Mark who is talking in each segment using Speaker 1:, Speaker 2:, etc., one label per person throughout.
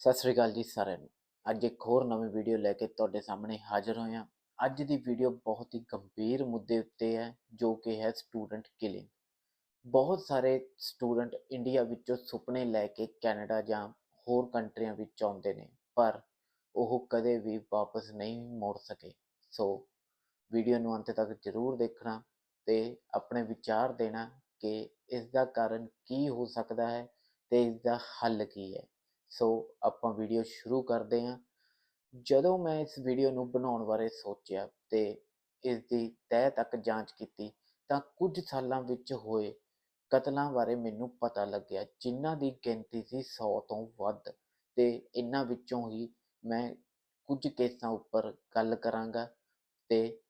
Speaker 1: ਸਤਿ ਸ੍ਰੀ ਅਕਾਲ ਜੀ ਸਾਰਿਆਂ ਨੂੰ। ਅੱਜ ਇੱਕ ਹੋਰ ਨਵੀਂ ਵੀਡੀਓ ਲੈ ਕੇ ਤੁਹਾਡੇ ਸਾਹਮਣੇ ਹਾਜ਼ਰ ਹੋਏ ਹਾਂ ਅੱਜ ਦੀ ਵੀਡੀਓ ਬਹੁਤ ਹੀ ਗੰਭੀਰ ਮੁੱਦੇ ਉੱਤੇ ਹੈ, ਜੋ ਕਿ ਹੈ ਸਟੂਡੈਂਟ ਕਿਲਿੰਗ। ਬਹੁਤ ਸਾਰੇ ਸਟੂਡੈਂਟ ਇੰਡੀਆ ਵਿੱਚੋਂ ਸੁਪਨੇ ਲੈ ਕੇ ਕੈਨੇਡਾ ਜਾਂ ਹੋਰ ਕੰਟਰੀਆਂ ਵਿੱਚ ਆਉਂਦੇ ਨੇ, ਪਰ ਉਹ ਕਦੇ ਵੀ ਵਾਪਸ ਨਹੀਂ ਮੁੜ ਸਕੇ। ਸੋ ਵੀਡੀਓ ਨੂੰ ਅੰਤ ਤੱਕ ਜ਼ਰੂਰ ਦੇਖਣਾ ਤੇ ਆਪਣੇ ਵਿਚਾਰ ਦੇਣਾ ਕਿ ਇਸ ਦਾ ਕਾਰਨ ਕੀ ਹੋ ਸਕਦਾ ਹੈ ਤੇ ਇਸ ਦਾ ਹੱਲ ਕੀ ਹੈ। ਸੋ ਆਪਾਂ ਵੀਡੀਓ ਸ਼ੁਰੂ ਕਰਦੇ ਹਾਂ। ਜਦੋਂ ਮੈਂ ਇਸ ਵੀਡੀਓ ਨੂੰ ਬਣਾਉਣ ਬਾਰੇ ਸੋਚਿਆ ਤੇ ਇਸ ਦੀ ਤਹਿ ਤੱਕ ਜਾਂਚ ਕੀਤੀ, ਤਾਂ ਕੁਝ ਸਾਲਾਂ ਵਿੱਚ ਹੋਏ ਕਤਲਾਂ ਬਾਰੇ ਮੈਨੂੰ ਪਤਾ ਲੱਗਿਆ, ਜਿਨ੍ਹਾਂ ਦੀ ਗਿਣਤੀ ਸੀ 100 ਤੋਂ ਵੱਧ। ਤੇ ਇਹਨਾਂ ਵਿੱਚੋਂ ਹੀ ਮੈਂ ਕੁਝ ਕੇਸਾਂ ਉੱਪਰ ਗੱਲ ਕਰਾਂਗਾ ਤੇ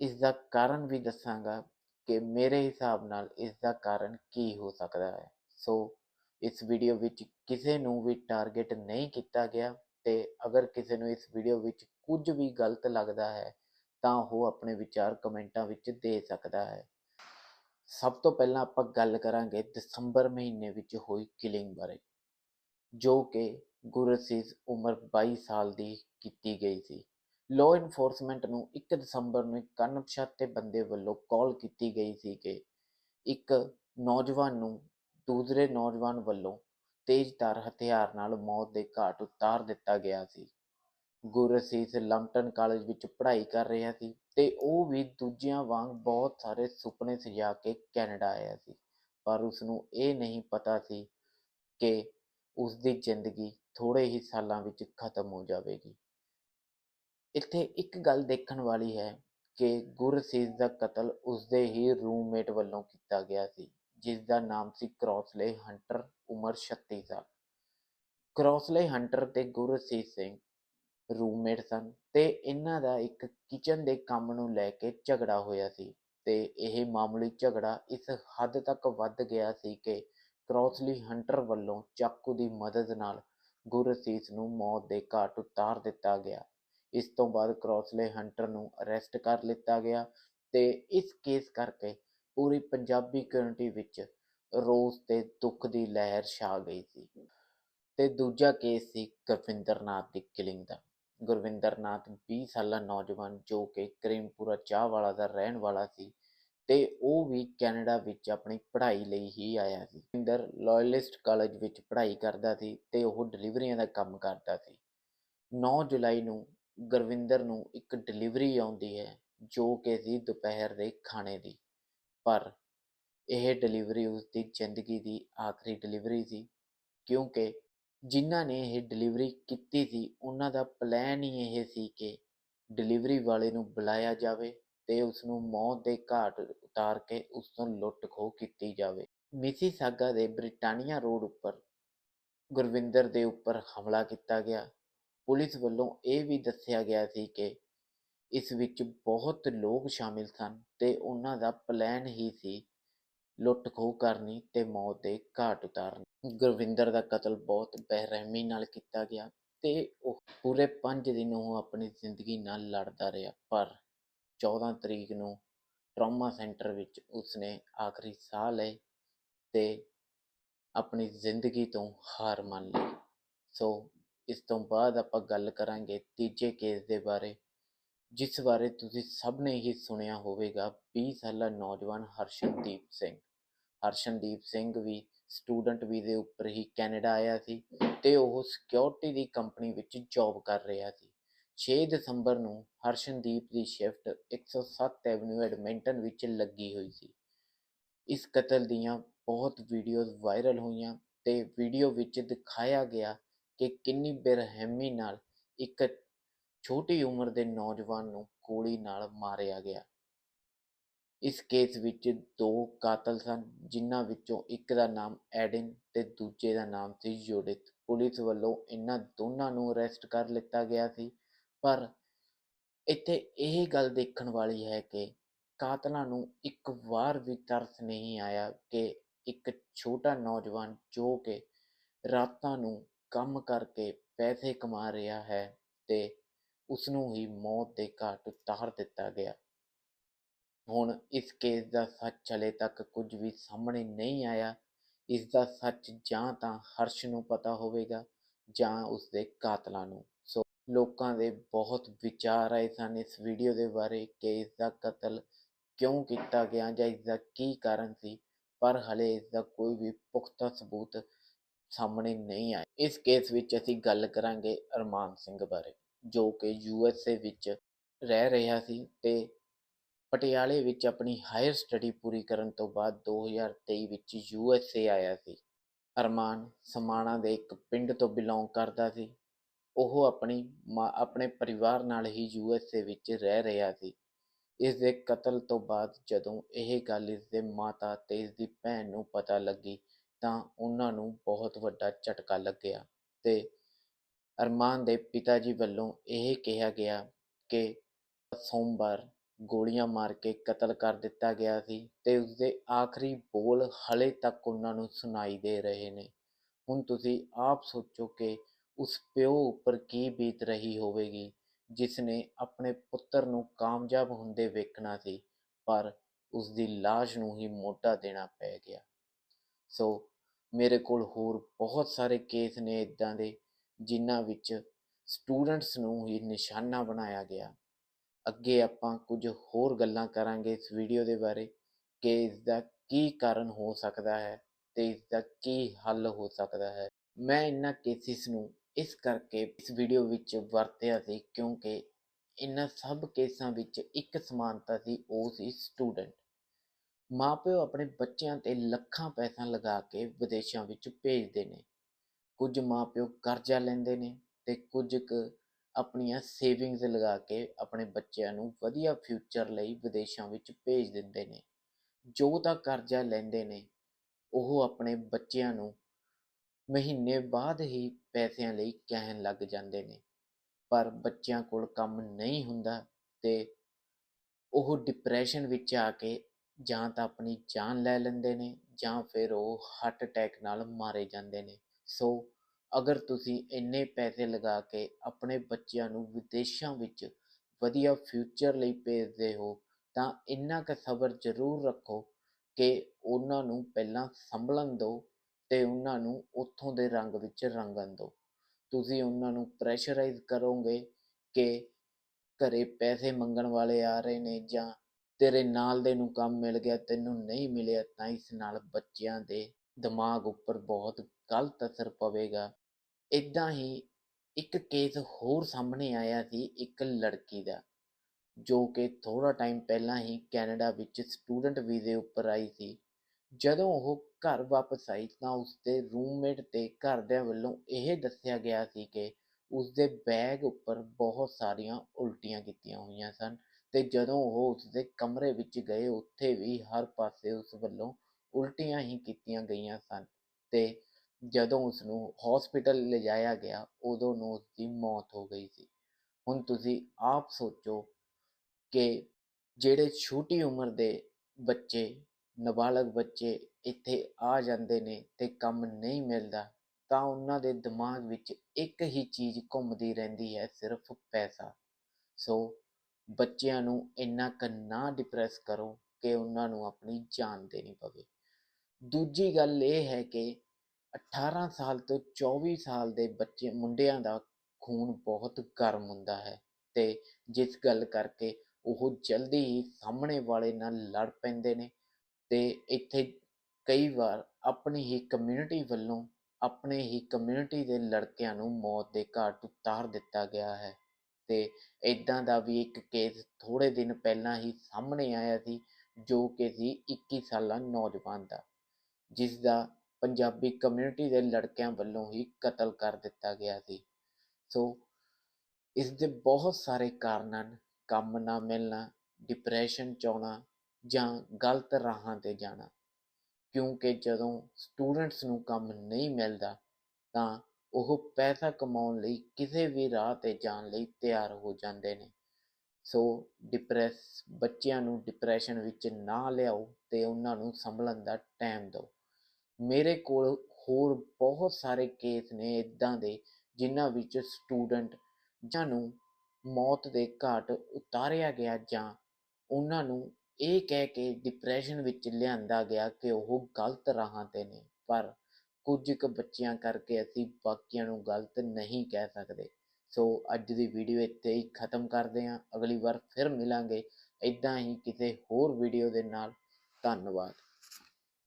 Speaker 1: ਇਸ ਦਾ ਕਾਰਨ ਵੀ ਦੱਸਾਂਗਾ ਕਿ ਮੇਰੇ ਹਿਸਾਬ ਨਾਲ ਇਸ ਦਾ ਕਾਰਨ ਕੀ ਹੋ ਸਕਦਾ ਹੈ। ਸੋ ਇਸ ਵੀਡੀਓ ਵਿੱਚ ਕਿਸੇ ਨੂੰ ਵੀ ਟਾਰਗੇਟ ਨਹੀਂ ਕੀਤਾ ਗਿਆ ਤੇ ਅਗਰ ਕਿਸੇ ਨੂੰ ਇਸ ਵੀਡੀਓ ਵਿੱਚ ਕੁਝ ਵੀ ਗਲਤ ਲੱਗਦਾ ਹੈ, ਤਾਂ ਉਹ ਆਪਣੇ ਵਿਚਾਰ ਕਮੈਂਟਾਂ ਵਿੱਚ ਦੇ ਸਕਦਾ ਹੈ। ਸਭ ਤੋਂ ਪਹਿਲਾਂ ਆਪਾਂ ਗੱਲ ਕਰਾਂਗੇ ਦਸੰਬਰ ਮਹੀਨੇ ਵਿੱਚ ਹੋਈ ਕਿਲਿੰਗ ਬਾਰੇ, ਜੋ ਕਿ ਗੁਰਸੀਜ਼ ਉਮਰ 22 ਸਾਲ ਦੀ ਕੀਤੀ ਗਈ ਸੀ। ਲਾਅ ਇਨਫੋਰਸਮੈਂਟ ਨੂੰ 1 ਦਸੰਬਰ ਨੂੰ ਇੱਕ ਅਣਪਛਾਤੇ ਬੰਦੇ ਵੱਲੋਂ ਕਾਲ ਕੀਤੀ ਗਈ ਸੀ ਕਿ ਇੱਕ ਨੌਜਵਾਨ ਨੂੰ ਦੂਸਰੇ ਨੌਜਵਾਨ ਵੱਲੋਂ ਤੇਜ਼ਧਾਰ ਹਥਿਆਰ ਨਾਲ ਮੌਤ ਦੇ ਘਾਟ ਉਤਾਰ ਦਿੱਤਾ ਗਿਆ ਸੀ। ਗੁਰਸੀਸ ਲੰਪਟਨ ਕਾਲਜ ਵਿੱਚ ਪੜ੍ਹਾਈ ਕਰ ਰਿਹਾ ਸੀ ਤੇ ਉਹ ਵੀ ਦੂਜਿਆਂ ਵਾਂਗ ਬਹੁਤ ਸਾਰੇ ਸੁਪਨੇ ਸਜਾ ਕੇ ਕੈਨੇਡਾ ਆਇਆ ਸੀ। ਪਰ ਉਸ ਨੂੰ ਇਹ ਨਹੀਂ ਪਤਾ ਸੀ ਕਿ ਉਸ ਦੀ ਜ਼ਿੰਦਗੀ ਥੋੜੇ ਹੀ ਸਾਲਾਂ ਵਿੱਚ ਖਤਮ ਹੋ ਜਾਵੇਗੀ। ਇੱਥੇ ਇੱਕ ਗੱਲ ਦੇਖਣ ਵਾਲੀ ਹੈ ਕਿ ਗੁਰਸੀਸ ਦਾ ਕਤਲ ਉਸਦੇ ਹੀ ਰੂਮਮੇਟ ਵੱਲੋਂ ਕੀਤਾ ਗਿਆ ਸੀ। ਜਿਸ ਦਾ ਨਾਮ ਸੀ ਕ੍ਰੋਸਲੇ ਹੰਟਰ, ਉਮਰ 36 ਸਾਲ। ਕ੍ਰੋਸਲੇ ਹੰਟਰ ਤੇ ਗੁਰਸੀਤ ਸਿੰਘ, ਰੂਮਮੇਟ ਸਨ ਤੇ ਇਹਨਾਂ ਦਾ ਇੱਕ ਕਿਚਨ ਦੇ ਕੰਮ ਨੂੰ ਲੈ ਕੇ ਝਗੜਾ ਹੋਇਆ ਸੀ ਤੇ ਇਹ ਮਾਮੂਲੀ ਝਗੜਾ ਇਸ ਹੱਦ ਤੱਕ ਵੱਧ ਗਿਆ ਸੀ ਕਿ ਕ੍ਰੋਸਲੀ ਹੰਟਰ ਵੱਲੋਂ ਚਾਕੂ ਦੀ ਮਦਦ ਨਾਲ ਗੁਰਸੀਤ ਨੂੰ ਮੌਤ ਦੇ ਘਾਟ ਉਤਾਰ ਦਿੱਤਾ ਗਿਆ। ਇਸ ਤੋਂ ਬਾਅਦ ਕ੍ਰੋਸਲੇ ਹੰਟਰ ਨੂੰ ਅਰੈਸਟ ਕਰ ਲਿੱਤਾ ਗਿਆ ਤੇ ਇਸ ਕੇਸ ਕਰਕੇ ਪੂਰੀ ਪੰਜਾਬੀ ਕਮਿਊਨਿਟੀ ਵਿੱਚ ਰੋਸ ਤੇ ਦੁੱਖ ਦੀ ਲਹਿਰ ਛਾ ਗਈ ਸੀ। ਤੇ ਦੂਜਾ ਕੇਸ ਸੀ ਗੁਰਵਿੰਦਰ ਨਾਥ ਦੀ ਕਿਲਿੰਗ ਦਾ। ਗੁਰਵਿੰਦਰ ਨਾਥ 20 ਸਾਲਾ ਨੌਜਵਾਨ ਜੋ ਕਿ ਕਰੀਮਪੁਰਾ ਚਾਹ ਵਾਲਾ ਦਾ ਰਹਿਣ ਵਾਲਾ ਸੀ ਤੇ ਉਹ ਵੀ ਕੈਨੇਡਾ ਵਿੱਚ ਆਪਣੀ ਪੜ੍ਹਾਈ ਲਈ ਹੀ ਆਇਆ ਸੀ। ਗੁਰਵਿੰਦਰ ਲਾਇਲਿਸਟ ਕਾਲਜ ਵਿੱਚ ਪੜ੍ਹਾਈ ਕਰਦਾ ਸੀ ਤੇ ਉਹ ਡਿਲੀਵਰੀਆਂ ਦਾ ਕੰਮ ਕਰਦਾ ਸੀ। 9 ਜੁਲਾਈ ਨੂੰ ਗੁਰਵਿੰਦਰ ਨੂੰ ਇੱਕ ਡਿਲੀਵਰੀ ਆਉਂਦੀ ਹੈ ਜੋ ਕਿ ਸੀ ਦੁਪਹਿਰ ਦੇ ਖਾਣੇ ਦੀ। ਪਰ ਇਹ ਡਿਲੀਵਰੀ ਉਸਦੀ ਜ਼ਿੰਦਗੀ ਦੀ ਆਖਰੀ ਡਿਲੀਵਰੀ ਸੀ, ਕਿਉਂਕਿ ਜਿਨ੍ਹਾਂ ਨੇ ਇਹ ਡਿਲੀਵਰੀ ਕੀਤੀ ਸੀ, ਉਹਨਾਂ ਦਾ ਪਲਾਨ ਹੀ ਇਹ ਸੀ ਕਿ ਡਿਲੀਵਰੀ ਵਾਲੇ ਨੂੰ ਬੁਲਾਇਆ ਜਾਵੇ ਤੇ ਉਸ ਨੂੰ ਮੌਤ ਦੇ ਘਾਟ ਉਤਾਰ ਕੇ ਉਸ ਤੋਂ ਲੁੱਟ ਖੋਹ ਕੀਤੀ ਜਾਵੇ। ਮਿਸੀਸਾਗਾ ਦੇ ਬ੍ਰਿਟਾਨੀਆ ਰੋਡ ਉੱਪਰ ਗੁਰਵਿੰਦਰ ਦੇ ਉੱਪਰ ਹਮਲਾ ਕੀਤਾ ਗਿਆ। ਪੁਲਿਸ ਵੱਲੋਂ ਇਹ ਵੀ ਦੱਸਿਆ ਗਿਆ ਸੀ ਕਿ ਇਸ ਵਿੱਚ ਬਹੁਤ ਲੋਕ ਸ਼ਾਮਿਲ ਸਨ ਤੇ ਉਹਨਾਂ ਦਾ ਪਲਾਨ ਹੀ ਸੀ ਲੁੱਟ ਖੋਹ ਕਰਨੀ ਤੇ ਮੌਤ ਦੇ ਘਾਟ ਉਤਾਰਨੀ। ਗੁਰਵਿੰਦਰ ਦਾ ਕਤਲ ਬਹੁਤ ਬੇਰਹਿਮੀ ਨਾਲ ਕੀਤਾ ਗਿਆ ਤੇ ਉਹ ਪੂਰੇ 5 ਦਿਨ ਉਹ ਆਪਣੀ ਜ਼ਿੰਦਗੀ ਨਾਲ ਲੜਦਾ ਰਿਹਾ, ਪਰ 14 ਤਰੀਕ ਨੂੰ ਟਰਾਮਾ ਸੈਂਟਰ ਵਿੱਚ ਉਸਨੇ ਆਖਰੀ ਸਾਹ ਲਏ ਤੇ ਆਪਣੀ ਜ਼ਿੰਦਗੀ ਤੋਂ ਹਾਰ ਮੰਨ ਲਈ। ਸੋ ਇਸ ਤੋਂ ਬਾਅਦ ਆਪਾਂ ਗੱਲ ਕਰਾਂਗੇ ਤੀਜੇ ਕੇਸ ਦੇ ਬਾਰੇ। ਜਿਸ ਬਾਰੇ ਤੁਸੀਂ ਸਭ ਨੇ ਹੀ ਸੁਣਿਆ ਹੋਵੇਗਾ 20 ਸਾਲਾ ਨੌਜਵਾਨ ਹਰਸ਼ਨਦੀਪ ਸਿੰਘ। ਹਰਸ਼ਨਦੀਪ ਸਿੰਘ ਵੀ ਸਟੂਡੈਂਟ ਵੀਜ਼ੇ ਉੱਪਰ ਹੀ ਕੈਨੇਡਾ ਆਇਆ ਸੀ ਤੇ ਉਹ ਸਿਕਿਉਰਿਟੀ ਦੀ ਕੰਪਨੀ ਵਿੱਚ ਜੌਬ ਕਰ ਰਿਹਾ ਸੀ। 6 ਦਸੰਬਰ ਨੂੰ ਹਰਸ਼ਨਦੀਪ ਦੀ ਸ਼ਿਫਟ 107 ਐਵਨਿਊ ਐਡਮਿੰਟਨ ਵਿੱਚ ਲੱਗੀ ਹੋਈ ਸੀ। ਇਸ ਕਤਲ ਦੀਆਂ ਬਹੁਤ ਵੀਡੀਓਜ਼ ਵਾਇਰਲ ਹੋਈਆਂ ਤੇ ਵੀਡੀਓ ਵਿੱਚ ਦਿਖਾਇਆ ਗਿਆ ਕਿ ਕਿੰਨੀ ਬੇਰਹਿਮੀ ਨਾਲ ਇੱਕ ਛੋਟੀ ਉਮਰ ਦੇ ਨੌਜਵਾਨ ਨੂੰ ਗੋਲੀ ਨਾਲ ਮਾਰਿਆ ਗਿਆ। ਇਸ ਕੇਸ ਵਿੱਚ ਦੋ ਕਾਤਲ ਸਨ, ਜਿਨ੍ਹਾਂ ਵਿੱਚੋਂ ਇੱਕ ਦਾ ਨਾਮ ਐਡਿਨ ਤੇ ਦੂਜੇ ਦਾ ਨਾਮ ਸੀ ਜੁਡਿਥ। ਪੁਲਿਸ ਵੱਲੋਂ ਇਹਨਾਂ ਦੋਨਾਂ ਨੂੰ ਅਰੈਸਟ ਕਰ ਲਿੱਤਾ ਗਿਆ ਸੀ, ਪਰ ਇੱਥੇ ਇਹ ਗੱਲ ਦੇਖਣ ਵਾਲੀ ਹੈ ਕਿ ਕਾਤਲਾਂ ਨੂੰ ਇੱਕ ਵਾਰ ਵੀ ਤਰਸ ਨਹੀਂ ਆਇਆ ਕਿ ਇੱਕ ਛੋਟਾ ਨੌਜਵਾਨ ਜੋ ਕਿ ਰਾਤਾਂ ਨੂੰ ਕੰਮ ਕਰਕੇ ਪੈਸੇ ਕਮਾ ਰਿਹਾ ਹੈ ਤੇ ਉਸ ਨੂੰ ਹੀ ਮੌਤ ਦੇ ਘਾਟ ਉਤਾਰ ਦਿੱਤਾ ਗਿਆ। ਹੁਣ ਇਸ ਕੇਸ ਦਾ ਸੱਚ ਹਲੇ ਤੱਕ ਕੁਝ ਵੀ ਸਾਹਮਣੇ ਨਹੀਂ ਆਇਆ। ਇਸ ਦਾ ਸੱਚ ਜਾਂ ਤਾਂ ਹਰਸ਼ ਨੂੰ ਪਤਾ ਹੋਵੇਗਾ ਜਾਂ ਉਸਦੇ ਕਾਤਲਾਂ ਨੂੰ। ਸੋ ਲੋਕਾਂ ਦੇ ਬਹੁਤ ਵਿਚਾਰ ਆਏ ਸਨ ਇਸ ਵੀਡੀਓ ਦੇ ਬਾਰੇ, ਕਿ ਇਸ ਦਾ ਕਤਲ ਕਿਉਂ ਕੀਤਾ ਗਿਆ ਜਾਂ ਇਸ ਦਾ ਕੀ ਕਾਰਨ ਸੀ, ਪਰ ਹਲੇ ਇਸ ਦਾ ਕੋਈ ਵੀ ਪੁਖਤਾ ਸਬੂਤ ਸਾਹਮਣੇ ਨਹੀਂ ਆਇਆ। ਇਸ ਕੇਸ ਵਿੱਚ ਅਸੀਂ ਗੱਲ ਕਰਾਂਗੇ ਅਰਮਾਨ ਸਿੰਘ ਬਾਰੇ। ਜੋ ਕਿ ਯੂ ਐਸ ਏ ਵਿੱਚ ਰਹਿ ਰਿਹਾ ਸੀ ਅਤੇ ਪਟਿਆਲੇ ਵਿੱਚ ਆਪਣੀ ਹਾਇਰ ਸਟੱਡੀ ਪੂਰੀ ਕਰਨ ਤੋਂ ਬਾਅਦ 2023 ਵਿੱਚ ਯੂ ਐਸ ਏ ਆਇਆ ਸੀ। ਅਰਮਾਨ ਸਮਾਣਾ ਦੇ ਇੱਕ ਪਿੰਡ ਤੋਂ ਬਿਲੋਂਗ ਕਰਦਾ ਸੀ। ਉਹ ਆਪਣੀ ਮਾਂ, ਆਪਣੇ ਪਰਿਵਾਰ ਨਾਲ ਹੀ ਯੂ ਐਸ ਏ ਵਿੱਚ ਰਹਿ ਰਿਹਾ ਸੀ। ਇਸ ਦੇ ਕਤਲ ਤੋਂ ਬਾਅਦ ਜਦੋਂ ਇਹ ਗੱਲ ਇਸ ਦੇ ਮਾਤਾ ਤੇ ਇਸ ਦੀ ਭੈਣ ਨੂੰ ਪਤਾ ਲੱਗੀ ਤਾਂ ਉਹਨਾਂ ਨੂੰ ਬਹੁਤ ਵੱਡਾ ਝਟਕਾ ਲੱਗਿਆ ਤੇ ਅਰਮਾਨ ਦੇ ਪਿਤਾ ਜੀ ਵੱਲੋਂ ਇਹ ਕਿਹਾ ਗਿਆ ਕਿ ਸੋਮਵਾਰ ਗੋਲੀਆਂ ਮਾਰ ਕੇ ਕਤਲ ਕਰ ਦਿੱਤਾ ਗਿਆ ਸੀ ਤੇ ਉਸਦੇ ਆਖਰੀ ਬੋਲ ਹਲੇ ਤੱਕ ਉਹਨਾਂ ਨੂੰ ਸੁਣਾਈ ਦੇ ਰਹੇ ਨੇ। ਹੁਣ ਤੁਸੀਂ ਆਪ ਸੋਚੋ ਕਿ ਉਸ ਪਿਓ ਉੱਪਰ ਕੀ ਬੀਤ ਰਹੀ ਹੋਵੇਗੀ ਜਿਸ ਨੇ ਆਪਣੇ ਪੁੱਤਰ ਨੂੰ ਕਾਮਯਾਬ ਹੁੰਦੇ ਵੇਖਣਾ ਸੀ, ਪਰ ਉਸ ਦੀ ਲਾਸ਼ ਨੂੰ ਹੀ ਮੋਟਾ ਦੇਣਾ ਪੈ ਗਿਆ। ਸੋ ਮੇਰੇ ਕੋਲ ਹੋਰ ਬਹੁਤ ਸਾਰੇ ਕੇਸ ਨੇ ਇਦਾਂ ਦੇ ਜਿਨ੍ਹਾਂ ਵਿੱਚ ਸਟੂਡੈਂਟਸ ਨੂੰ ਹੀ ਨਿਸ਼ਾਨਾ ਬਣਾਇਆ ਗਿਆ। ਅੱਗੇ ਆਪਾਂ ਕੁਝ ਹੋਰ ਗੱਲਾਂ ਕਰਾਂਗੇ ਇਸ ਵੀਡੀਓ ਦੇ ਬਾਰੇ ਕਿ ਇਸ ਦਾ ਕੀ ਕਾਰਨ ਹੋ ਸਕਦਾ ਹੈ ਤੇ ਇਸ ਦਾ ਕੀ ਹੱਲ ਹੋ ਸਕਦਾ ਹੈ। ਮੈਂ ਇਹਨਾਂ ਕੇਸਿਸ ਨੂੰ ਇਸ ਕਰਕੇ ਇਸ ਵੀਡੀਓ ਵਿੱਚ ਵਰਤਿਆ ਸੀ ਕਿਉਂਕਿ ਇਹਨਾਂ ਸਭ ਕੇਸਾਂ ਵਿੱਚ ਇੱਕ ਸਮਾਨਤਾ ਸੀ, ਉਹ ਸੀ ਸਟੂਡੈਂਟ ਮਾਪਿਓ ਆਪਣੇ ਬੱਚਿਆਂ ਤੇ ਲੱਖਾਂ ਪੈਸਾ ਲਗਾ ਕੇ ਵਿਦੇਸ਼ਾਂ ਵਿੱਚ ਭੇਜਦੇ ਨੇ। ਕੁਝ ਮਾਪਿਓ ਕਰਜ਼ਾ ਲੈਂਦੇ ਨੇ ਤੇ ਕੁਝ ਕੁ ਆਪਣੀਆਂ ਸੇਵਿੰਗਸ ਲਗਾ ਕੇ ਆਪਣੇ ਬੱਚਿਆਂ ਨੂੰ ਵਧੀਆ ਫਿਊਚਰ ਲਈ ਵਿਦੇਸ਼ਾਂ ਵਿੱਚ ਭੇਜ ਦਿੰਦੇ ਨੇ। ਜੋ ਤਾਂ ਕਰਜ਼ਾ ਲੈਂਦੇ ਨੇ, ਉਹ ਆਪਣੇ ਬੱਚਿਆਂ ਨੂੰ ਮਹੀਨੇ ਬਾਅਦ ਹੀ ਪੈਸਿਆਂ ਲਈ ਕਹਿਣ ਲੱਗ ਜਾਂਦੇ ਨੇ। ਪਰ ਬੱਚਿਆਂ ਕੋਲ ਕੰਮ ਨਹੀਂ ਹੁੰਦਾ ਤੇ ਉਹ ਡਿਪਰੈਸ਼ਨ ਵਿੱਚ ਆ ਕੇ ਜਾਂ ਤਾਂ ਆਪਣੀ ਜਾਨ ਲੈ ਲੈਂਦੇ ਨੇ ਜਾਂ ਫਿਰ ਉਹ ਹਾਰਟ ਅਟੈਕ ਨਾਲ ਮਾਰੇ ਜਾਂਦੇ ਨੇ। ਸੋ ਅਗਰ ਤੁਸੀਂ ਇੰਨੇ ਪੈਸੇ ਲਗਾ ਕੇ ਆਪਣੇ ਬੱਚਿਆਂ ਨੂੰ ਵਿਦੇਸ਼ਾਂ ਵਿੱਚ ਵਧੀਆ ਫਿਊਚਰ ਲਈ ਭੇਜਦੇ ਹੋ, ਤਾਂ ਇੰਨਾ ਕੁ ਸਬਰ ਜ਼ਰੂਰ ਰੱਖੋ ਕਿ ਉਹਨਾਂ ਨੂੰ ਪਹਿਲਾਂ ਸੰਭਲਣ ਦਿਓ ਤੇ ਉਹਨਾਂ ਨੂੰ ਉੱਥੋਂ ਦੇ ਰੰਗ ਵਿੱਚ ਰੰਗਣ ਦਿਓ। ਤੁਸੀਂ ਉਹਨਾਂ ਨੂੰ ਪ੍ਰੈਸ਼ਰਾਈਜ਼ ਕਰੋਗੇ ਕਿ ਘਰੇ ਪੈਸੇ ਮੰਗਣ ਵਾਲੇ ਆ ਰਹੇ ਨੇ ਜਾਂ ਤੇਰੇ ਨਾਲ ਦੇ ਨੂੰ ਕੰਮ ਮਿਲ ਗਿਆ, ਤੈਨੂੰ ਨਹੀਂ ਮਿਲਿਆ, ਤਾਂ ਇਸ ਨਾਲ ਬੱਚਿਆਂ ਦੇ ਦਿਮਾਗ ਉੱਪਰ ਬਹੁਤ ਗਲਤ ਅਸਰ ਪਵੇਗਾ। ਇਦਾਂ ਹੀ ਇੱਕ ਕੇਸ ਹੋਰ ਸਾਹਮਣੇ ਆਇਆ ਸੀ ਇੱਕ ਲੜਕੀ ਦਾ, ਜੋ ਕਿ ਥੋੜਾ ਟਾਈਮ ਪਹਿਲਾਂ ਹੀ ਕੈਨੇਡਾ ਵਿੱਚ ਸਟੂਡੈਂਟ ਵੀਜ਼ੇ ਉੱਪਰ ਆਈ ਸੀ। ਜਦੋਂ ਉਹ ਘਰ ਵਾਪਸ ਆਈ ਤਾਂ ਉਸਦੇ ਰੂਮਮੇਟ ਤੇ ਘਰਦਿਆਂ ਵੱਲੋਂ ਇਹ ਦੱਸਿਆ ਗਿਆ ਸੀ ਕਿ ਉਸਦੇ ਬੈਗ ਉੱਪਰ ਬਹੁਤ ਸਾਰੀਆਂ ਉਲਟੀਆਂ ਕੀਤੀਆਂ ਹੋਈਆਂ ਸਨ ਤੇ ਜਦੋਂ ਉਹ ਉਸਦੇ ਕਮਰੇ ਵਿੱਚ ਗਏ, ਉੱਥੇ ਵੀ ਹਰ ਪਾਸੇ ਉਸ ਵੱਲੋਂ ਉਲਟੀਆਂ ਹੀ ਕੀਤੀਆਂ ਗਈਆਂ ਸਨ ਤੇ ਜਦੋਂ ਉਸ ਨੂੰ ਹਸਪੀਟਲ ਲਿਜਾਇਆ ਗਿਆ, ਉਦੋਂ ਨੂੰ ਉਸ ਦੀ ਮੌਤ ਹੋ ਗਈ ਸੀ। ਹੁਣ ਤੁਸੀਂ ਆਪ ਸੋਚੋ ਕਿ ਜਿਹੜੇ ਛੋਟੀ ਉਮਰ ਦੇ ਬੱਚੇ, ਨਾਬਾਲਗ ਬੱਚੇ ਇੱਥੇ ਆ ਜਾਂਦੇ ਨੇ ਤੇ ਕੰਮ ਨਹੀਂ ਮਿਲਦਾ, ਤਾਂ ਉਹਨਾਂ ਦੇ ਦਿਮਾਗ ਵਿੱਚ ਇੱਕ ਹੀ ਚੀਜ਼ ਘੁੰਮਦੀ ਰਹਿੰਦੀ ਹੈ, ਸਿਰਫ ਪੈਸਾ। ਸੋ ਬੱਚਿਆਂ ਨੂੰ ਇੰਨਾ ਕੁ ਨਾ ਡਿਪਰੈਸ ਕਰੋ ਕਿ ਉਹਨਾਂ ਨੂੰ ਆਪਣੀ ਜਾਨ ਦੇਣੀ ਪਵੇ। ਦੂਜੀ ਗੱਲ ਇਹ ਹੈ ਕਿ 18 ਸਾਲ ਤੋਂ 24 ਸਾਲ ਦੇ ਬੱਚੇ, ਮੁੰਡਿਆਂ ਦਾ ਖੂਨ ਬਹੁਤ ਗਰਮ ਹੁੰਦਾ ਹੈ ਤੇ ਜਿਸ ਗੱਲ ਕਰਕੇ ਉਹ ਜਲਦੀ ਹੀ ਸਾਹਮਣੇ ਵਾਲੇ ਨਾਲ ਲੜ ਪੈਂਦੇ ਨੇ ਤੇ ਇੱਥੇ ਕਈ ਵਾਰ ਆਪਣੀ ਹੀ ਕਮਿਊਨਿਟੀ ਵੱਲੋਂ, ਆਪਣੇ ਹੀ ਕਮਿਊਨਿਟੀ ਦੇ ਲੜਕਿਆਂ ਨੂੰ ਮੌਤ ਦੇ ਘਾਟ ਉਤਾਰ ਦਿੱਤਾ ਗਿਆ ਹੈ ਤੇ ਇਦਾਂ ਦਾ ਵੀ ਇੱਕ ਕੇਸ ਥੋੜੇ ਦਿਨ ਪਹਿਲਾਂ ਹੀ ਸਾਹਮਣੇ ਆਇਆ ਸੀ ਜੋ ਕਿ ਸੀ 21 ਸਾਲਾ ਨੌਜਵਾਨ ਦਾ। ਜਿਸ ਦਾ ਪੰਜਾਬੀ ਕਮਿਊਨਿਟੀ ਦੇ ਲੜਕਿਆਂ ਵੱਲੋਂ ਹੀ ਕਤਲ ਕਰ ਦਿੱਤਾ ਗਿਆ ਸੀ। ਸੋ, ਇਸ ਦੇ ਬਹੁਤ ਸਾਰੇ ਕਾਰਨ ਹਨ। ਕੰਮ ਨਾ ਮਿਲਣਾ ਡਿਪਰੈਸ਼ਨ ਚ ਆਉਣਾ ਜਾਂ ਗਲਤ ਰਾਹਾਂ ਤੇ ਜਾਣਾ। ਕਿਉਂਕਿ ਜਦੋਂ ਸਟੂਡੈਂਟਸ ਨੂੰ ਕੰਮ ਨਹੀਂ ਮਿਲਦਾ, ਤਾਂ ਉਹ ਪੈਸਾ ਕਮਾਉਣ ਲਈ ਕਿਸੇ ਵੀ ਰਾਹ ਤੇ ਜਾਣ ਲਈ ਤਿਆਰ ਹੋ ਜਾਂਦੇ ਨੇ। ਸੋ ਡਿਪਰੈਸ ਬੱਚਿਆਂ ਨੂੰ ਡਿਪਰੈਸ਼ਨ ਵਿੱਚ ਨਾ ਲਿਆਓ ਤੇ ਉਹਨਾਂ ਨੂੰ ਸੰਭਲਣ ਦਾ ਟਾਈਮ ਦਿਓ। ਮੇਰੇ ਕੋਲ ਹੋਰ ਬਹੁਤ ਸਾਰੇ ਕੇਸ ਨੇ ਇੱਦਾਂ ਦੇ ਜਿਨ੍ਹਾਂ ਵਿੱਚ ਸਟੂਡੈਂਟ ਜਾਂ ਨੂੰ ਮੌਤ ਦੇ ਘਾਟ ਉਤਾਰਿਆ ਗਿਆ ਜਾਂ ਉਹਨਾਂ ਨੂੰ ਇਹ ਕਹਿ ਕੇ ਡਿਪਰੈਸ਼ਨ ਵਿੱਚ ਲਿਆਂਦਾ ਗਿਆ ਕਿ ਉਹ ਗਲਤ ਰਾਹਾਂ ਤੇ ਨੇ। ਪਰ ਕੁਝ ਕੁ ਬੱਚਿਆਂ ਕਰਕੇ ਅਸੀਂ ਬਾਕੀਆਂ ਨੂੰ ਗਲਤ ਨਹੀਂ ਕਹਿ ਸਕਦੇ। ਸੋ ਅੱਜ ਦੀ ਵੀਡੀਓ ਇੱਥੇ ਹੀ ਖਤਮ ਕਰਦੇ ਹਾਂ। ਅਗਲੀ ਵਾਰ ਫਿਰ ਮਿਲਾਂਗੇ। ਇਦਾਂ ਹੀ ਕਿਸੇ ਹੋਰ ਵੀਡੀਓ ਦੇ ਨਾਲ। ਧੰਨਵਾਦ।